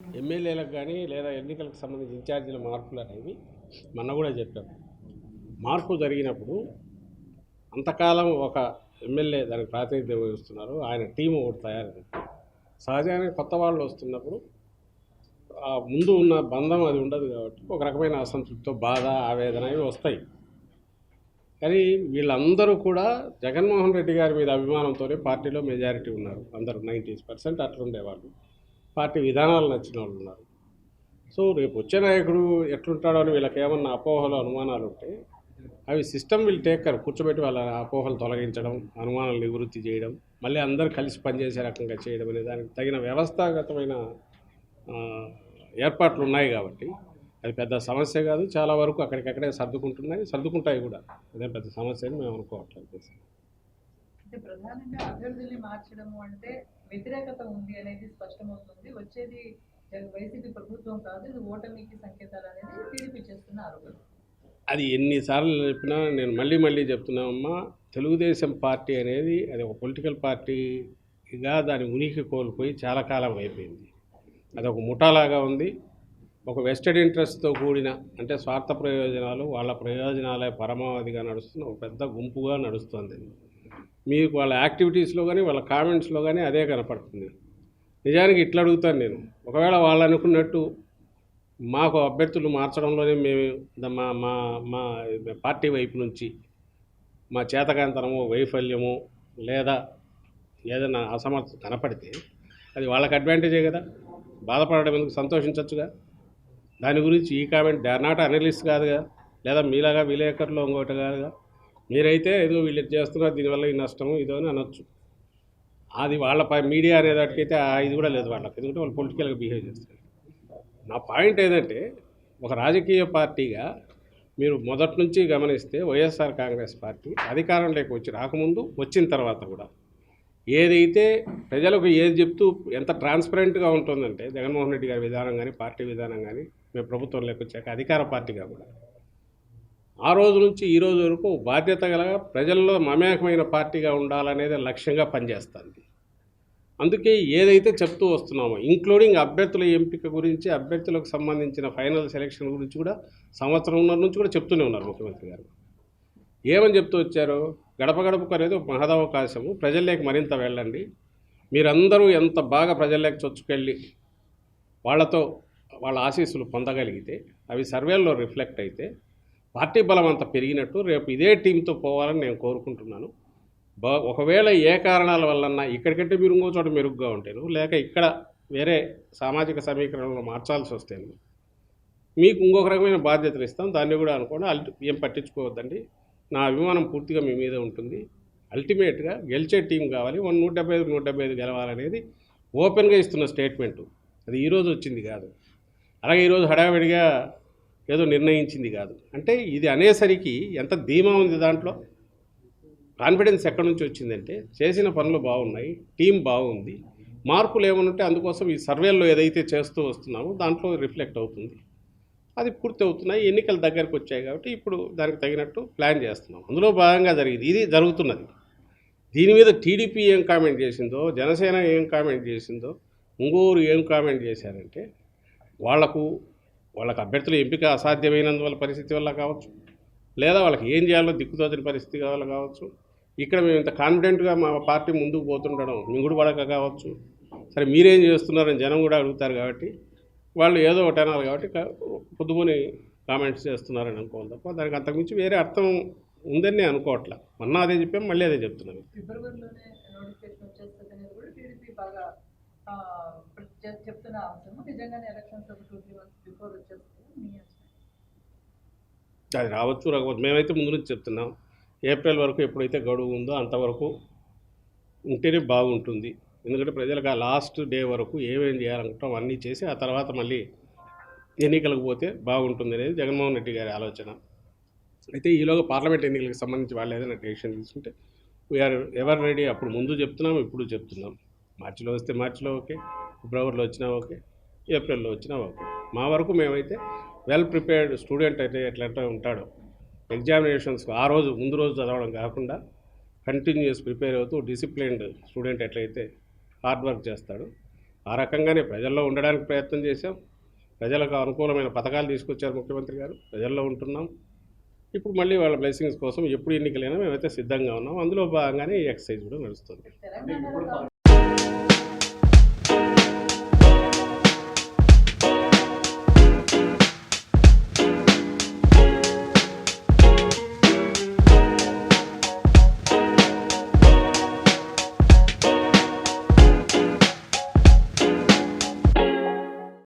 ఎమ్మెల్యేలకు కానీ లేదా ఎన్నికలకు సంబంధించి ఇన్ఛార్జీల మార్పులు అనేవి మొన్న కూడా చెప్పాం. మార్పు జరిగినప్పుడు అంతకాలం ఒక ఎమ్మెల్యే దానికి ప్రాతినిధ్యం వహిస్తున్నారు. ఆయన టీం ఒకటి తయారైంది. సహజంగా కొత్త వాళ్ళు వస్తున్నప్పుడు ముందు ఉన్న బంధం అది ఉండదు కాబట్టి ఒక రకమైన అసంతృప్తితో బాధ ఆవేదన ఇవి వస్తాయి. కానీ వీళ్ళందరూ కూడా జగన్మోహన్ రెడ్డి గారి మీద అభిమానంతోనే పార్టీలో మెజారిటీ ఉన్నారు. అందరూ నైంటీ పర్సెంట్ అట్లుండేవాళ్ళు. పార్టీ విధానాలు నచ్చిన వాళ్ళు ఉన్నారు. సో రేపు వచ్చే నాయకుడు ఎట్లుంటాడో అని వీళ్ళకి ఏమన్నా అపోహలు అనుమానాలు ఉంటే అవి సిస్టమ్ విల్ టేకర్ కూర్చోబెట్టి వాళ్ళ అపోహలు తొలగించడం అనుమానాలు నివృత్తి చేయడం మళ్ళీ అందరూ కలిసి పనిచేసే రకంగా చేయడం అనే దానికి తగిన వ్యవస్థాగతమైన ఏర్పాట్లు ఉన్నాయి కాబట్టి అది పెద్ద సమస్య కాదు. చాలా వరకు అక్కడికక్కడే సర్దుకుంటున్నాయి. సర్దుకుంటాయి కూడా. అదే పెద్ద సమస్య అని మేము అనుకోవట్లేదు. అంటే ప్రధానంగా అభ్యర్థుల్ని మార్చడము అంటే వ్యతిరేకత ఉంది అనేది స్పష్టమవుతుంది. వచ్చేది వైసీపీ ప్రభుత్వం కాదు ఇది ఓటమికి సంకేతాలు అనేది టీడీపీ చేస్తున్న ఆరోపణ. అది ఎన్నిసార్లు చెప్పినా నేను మళ్ళీ మళ్ళీ చెప్తున్నామమ్మా తెలుగుదేశం పార్టీ అనేది అది ఒక పొలిటికల్ పార్టీగా దాని ఉనికి కోల్పోయి చాలా కాలం అయిపోయింది. అది ఒక ముఠాలాగా ఉంది. ఒక వెస్టెడ్ ఇంట్రెస్ట్తో కూడిన అంటే స్వార్థ ప్రయోజనాలు వాళ్ళ ప్రయోజనాలే పరమావధిగా నడుస్తున్న ఒక పెద్ద గుంపుగా నడుస్తుంది. మీకు వాళ్ళ యాక్టివిటీస్లో కానీ వాళ్ళ కామెంట్స్లో కానీ అదే కనపడుతుంది. నిజానికి ఇట్లా అడుగుతాను నేను. ఒకవేళ వాళ్ళు అనుకున్నట్టు మాకు అభ్యర్థులు మార్చడంలోనే మేము మా మా మా పార్టీ వైపు నుంచి మా చేతకాంతనము వైఫల్యము లేదా ఏదైనా అసమర్థత కనపడితే అది వాళ్ళకి అడ్వాంటేజే కదా. బాధపడడం ఎందుకు? సంతోషించవచ్చుగా దాని గురించి ఈ కామెంట్ దే నాట్ అనలిస్ట్ కాదుగా. లేదా మీలాగా విలేకరులో ఇంకోటి కాదుగా. మీరైతే ఏదో వీళ్ళు చేస్తున్నారు దీనివల్ల ఈ నష్టం ఇదో అని అనొచ్చు. అది వాళ్ళ మీడియా అనేదానికైతే ఆ ఇది కూడా లేదు వాళ్ళకి. ఎందుకంటే వాళ్ళు పొలిటికల్గా బిహేవ్ చేస్తారు. నా పాయింట్ ఏంటంటే ఒక రాజకీయ పార్టీగా మీరు మొదటి నుంచి గమనిస్తే వైఎస్ఆర్ కాంగ్రెస్ పార్టీ అధికారంలోకి వచ్చి రాకముందు వచ్చిన తర్వాత కూడా ఏదైతే ప్రజలకు ఏది చెప్తూ ఎంత ట్రాన్స్పరెంట్గా ఉంటుందంటే జగన్మోహన్ రెడ్డి గారి విధానం కానీ పార్టీ విధానం కానీ మేము ప్రభుత్వంలోకి వచ్చాక అధికార పార్టీగా కూడా ఆ రోజు నుంచి ఈ రోజు వరకు బాధ్యత గల ప్రజల్లో మమేకమైన పార్టీగా ఉండాలనేది లక్ష్యంగా పనిచేస్తుంది. అందుకే ఏదైతే చెప్తూ వస్తున్నామో ఇంక్లూడింగ్ అభ్యర్థుల ఎంపిక గురించి అభ్యర్థులకు సంబంధించిన ఫైనల్ సెలక్షన్ గురించి కూడా సంవత్సరంన్నర నుంచి కూడా చెప్తూనే ఉన్నారు ముఖ్యమంత్రి గారు. ఏమని చెప్తూ వచ్చారు గడప గడపకు అనేది ఒక మహదవకాశము. ప్రజల్లోకి మరింత వెళ్ళండి. మీరందరూ ఎంత బాగా ప్రజల్లోకి చొచ్చుకెళ్ళి వాళ్ళతో వాళ్ళ ఆశీస్సులు పొందగలిగితే అవి సర్వేల్లో రిఫ్లెక్ట్ అయితే పార్టీ బలం అంత పెరిగినట్టు రేపు ఇదే టీంతో పోవాలని నేను కోరుకుంటున్నాను. బ ఒకవేళ ఏ కారణాల వల్లన్నా ఇక్కడికంటే మీరు ఇంకో చోట మెరుగ్గా ఉంటాను లేక ఇక్కడ వేరే సామాజిక సమీకరణలో మార్చాల్సి వస్తేను మీకు ఇంకొక రకమైన బాధ్యతలు ఇస్తాం. దాన్ని కూడా అనుకోండి అల్టి ఏం పట్టించుకోవద్దండి. నా అభిమానం పూర్తిగా మీ మీద ఉంటుంది. అల్టిమేట్గా గెలిచే టీం కావాలి. వన్ నూట డెబ్బై ఐదు నూట డెబ్బై ఐదు గెలవాలనేది ఓపెన్గా ఇస్తున్న స్టేట్మెంటు. అది ఈరోజు వచ్చింది కాదు. అలాగే ఈరోజు హడావిడిగా ఏదో నిర్ణయించింది కాదు. అంటే ఇది అనేసరికి ఎంత ధీమా ఉంది దాంట్లో? కాన్ఫిడెన్స్ ఎక్కడి నుంచి వచ్చిందంటే చేసిన పనులు బాగున్నాయి టీం బాగుంది మార్పులు ఏమనుంటే అందుకోసం ఈ సర్వేల్లో ఏదైతే చేస్తూ వస్తున్నామో దాంట్లో రిఫ్లెక్ట్ అవుతుంది. అది పూర్తి అవుతున్నాయి ఎన్నికలు దగ్గరకు వచ్చాయి కాబట్టి ఇప్పుడు దానికి తగినట్టు ప్లాన్ చేస్తున్నాం. అందులో భాగంగా జరిగింది ఇది జరుగుతున్నది. దీని మీద టీడీపీ ఏం కామెంట్ చేసిందో జనసేన ఏం కామెంట్ చేసిందో ఇంగోరు ఏం కామెంట్ చేశారంటే వాళ్ళకు వాళ్ళకి అభ్యర్థుల ఎంపిక అసాధ్యమైనందువల్ల పరిస్థితి వల్ల కావచ్చు. లేదా వాళ్ళకి ఏం చేయాలో దిక్కుతోచని పరిస్థితి వల్ల కావచ్చు. ఇక్కడ మేము ఇంత కాన్ఫిడెంట్గా మా పార్టీ ముందుకు పోతుండడం మింగుడు పడక కావచ్చు. సరే మీరేం చేస్తున్నారని జనం కూడా అడుగుతారు కాబట్టి వాళ్ళు ఏదో ఒకటి అనాలి కాబట్టి పొద్దుమని కామెంట్స్ చేస్తున్నారని అనుకోవాలి తప్ప దానికి అంతకుమించి వేరే అర్థం ఉందని నేను అనుకోవట్లే. మొన్న అదే చెప్పాం మళ్ళీ అదే చెప్తున్నాను చెప్తున్న అంశం నిజంగానే ఎలక్షన్స్ ఒక టూ త్రీ మంత్స్ బిఫోర్ వచ్చేస్తుంది మీ అది రావచ్చు రాకపోవచ్చు. మేమైతే ముందు నుంచి చెప్తున్నాం. ఏప్రిల్ వరకు ఎప్పుడైతే గడువు ఉందో అంతవరకు ఉంటేనే బాగుంటుంది. ఎందుకంటే ప్రజలకు ఆ లాస్ట్ డే వరకు ఏమేం చేయాలనుకుంటాం అన్నీ చేసి ఆ తర్వాత మళ్ళీ ఎన్నికలకు పోతే బాగుంటుంది అనేది జగన్మోహన్ రెడ్డి గారి ఆలోచన. అయితే ఈలోగా పార్లమెంట్ ఎన్నికలకు సంబంధించి వాళ్ళు ఏదైనా డెసిషన్ తీసుకుంటే వీఆర్ ఎవర్ రెడీ? అప్పుడు ముందు చెప్తున్నాం ఇప్పుడు చెప్తున్నాం. మార్చిలో వస్తే మార్చిలో ఓకే. ఫిబ్రవరిలో వచ్చినా ఓకే? ఏప్రిల్లో వచ్చినా ఓకే? మా వరకు మేమైతే వెల్ ప్రిపేర్డ్ స్టూడెంట్ అయితే ఎట్లంటే ఉంటాడో. ఎగ్జామినేషన్స్ ఆ రోజు ముందు రోజు చదవడం కాకుండా కంటిన్యూస్ ప్రిపేర్ అవుతూ డిసిప్లిన్డ్ స్టూడెంట్ ఎట్లయితే హార్డ్ వర్క్ చేస్తాడో. ఆ రకంగానే ప్రజల్లో ఉండడానికి ప్రయత్నం చేశాం. ప్రజలకు అనుకూలమైన పథకాలు తీసుకొచ్చారు ముఖ్యమంత్రి గారు. ప్రజల్లో ఉంటున్నాం. ఇప్పుడు మళ్ళీ వాళ్ళ బ్లెస్సింగ్స్ కోసం ఎప్పుడు ఎన్నికలైనా మేమైతే సిద్ధంగా ఉన్నాం. అందులో భాగంగానే ఈ ఎక్సర్సైజ్ కూడా నడుస్తుంది.